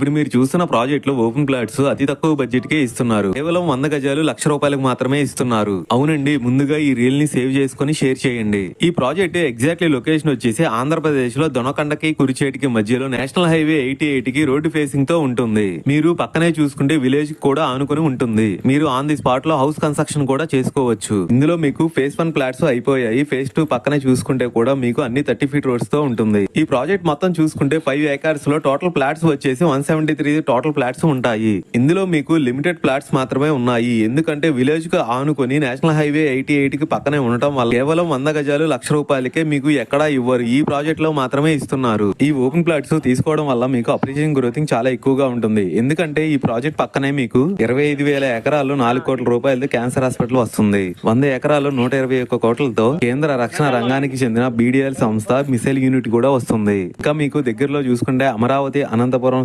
ఇప్పుడు మీరు చూస్తున్న ప్రాజెక్ట్లో ఓపెన్ ప్లాట్స్ అతి తక్కువ బడ్జెట్ కే ఇస్తున్నారు. కేవలం వంద గజాలు లక్ష రూపాయలకు మాత్రమే ఇస్తున్నారు. అవునండి ముందుగా ఈ రీల్ని సేవ్ చేసుకుని షేర్ చేయండి. ఈ ప్రాజెక్ట్ ఎగ్జాక్ట్లీ లొకేషన్ వచ్చేసి ఆంధ్రప్రదేశ్లో దొనకండకి కురిచేటికి మధ్యలో నేషనల్ హైవే ఎయిటీ ఎయిట్కి రోడ్డు ఫేసింగ్తో ఉంటుంది. మీరు పక్కనే చూసుకుంటే విలేజ్ కూడా ఆనుకుని ఉంటుంది. మీరు ఆన్ ది స్పాట్లో హౌస్ కన్స్ట్రక్షన్ కూడా చేసుకోవచ్చు. ఇందులో మీకు ఫేస్ వన్ ప్లాట్స్ అయిపోయాయి. ఫేస్ టూ పక్కనే చూసుకుంటే కూడా మీకు అన్ని థర్టీ ఫీట్ రోడ్స్తో ఉంటుంది. ఈ ప్రాజెక్ట్ మొత్తం చూసుకుంటే ఫైవ్ ఏకర్స్లో టోటల్ ఫ్లాట్స్ వచ్చేసి one seventy three total flats ఉంటాయి. ఇందులో మీకు లిమిటెడ్ ఫ్లాట్స్ మాత్రమే ఉన్నాయి. ఎందుకంటే విలేజ్కు ఆనుకొని నేషనల్ హైవే ఎయిటీ ఎయిట్కి పక్కనే ఉండటం వల్ల కేవలం వంద గజాలు లక్ష రూపాయలకే మీకు ఎక్కడా ఇవ్వరు. ఈ ప్రాజెక్ట్లో మాత్రమే ఇస్తున్నారు. ఈ ఓపెన్ ఫ్లాట్స్ తీసుకోవడం వల్ల మీకు అప్రిషియేషన్ గ్రోతింగ్ చాలా ఎక్కువగా ఉంటుంది. ఎందుకంటే ఈ ప్రాజెక్ట్ పక్కనే మీకు ఇరవై ఐదు వేల ఎకరాలు నాలుగు కోట్ల రూపాయలతో క్యాన్సర్ హాస్పిటల్ వస్తుంది. వంద ఎకరాల్లో నూట ఇరవై ఒక్క కోట్లతో కేంద్ర రక్షణ రంగానికి చెందిన బీడీఎల్ సంస్థ మిసైల్ యూనిట్ కూడా వస్తుంది. ఇంకా మీకు దగ్గరలో చూసుకుంటే అమరావతి అనంతపురం